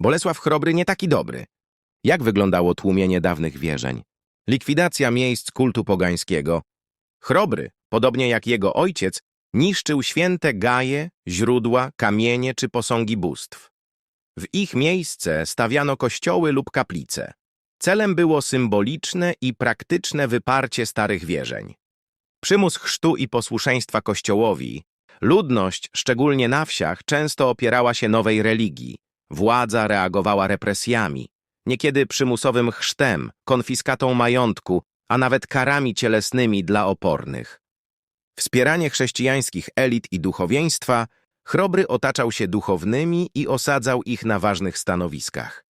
Bolesław Chrobry nie taki dobry. Jak wyglądało tłumienie dawnych wierzeń? Likwidacja miejsc kultu pogańskiego. Chrobry, podobnie jak jego ojciec, niszczył święte gaje, źródła, kamienie czy posągi bóstw. W ich miejsce stawiano kościoły lub kaplice. Celem było symboliczne i praktyczne wyparcie starych wierzeń. Przymus chrztu i posłuszeństwa kościołowi, ludność, szczególnie na wsiach, często opierała się nowej religii. Władza reagowała represjami, niekiedy przymusowym chrztem, konfiskatą majątku, a nawet karami cielesnymi dla opornych. Wspieranie chrześcijańskich elit i duchowieństwa, Chrobry otaczał się duchownymi i osadzał ich na ważnych stanowiskach.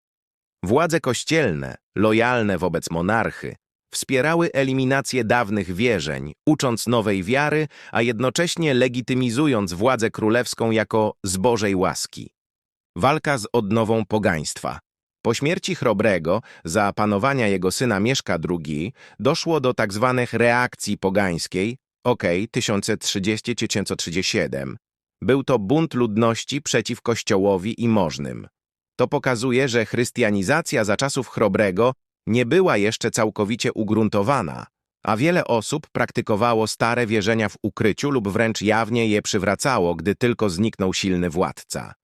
Władze kościelne, lojalne wobec monarchy, wspierały eliminację dawnych wierzeń, ucząc nowej wiary, a jednocześnie legitymizując władzę królewską jako z Bożej łaski. Walka z odnową pogaństwa. Po śmierci Chrobrego, za panowania jego syna Mieszka II, doszło do tzw. reakcji pogańskiej, ok, 1030-1037. Był to bunt ludności przeciw kościołowi i możnym. To pokazuje, że chrystianizacja za czasów Chrobrego nie była jeszcze całkowicie ugruntowana, a wiele osób praktykowało stare wierzenia w ukryciu lub wręcz jawnie je przywracało, gdy tylko zniknął silny władca.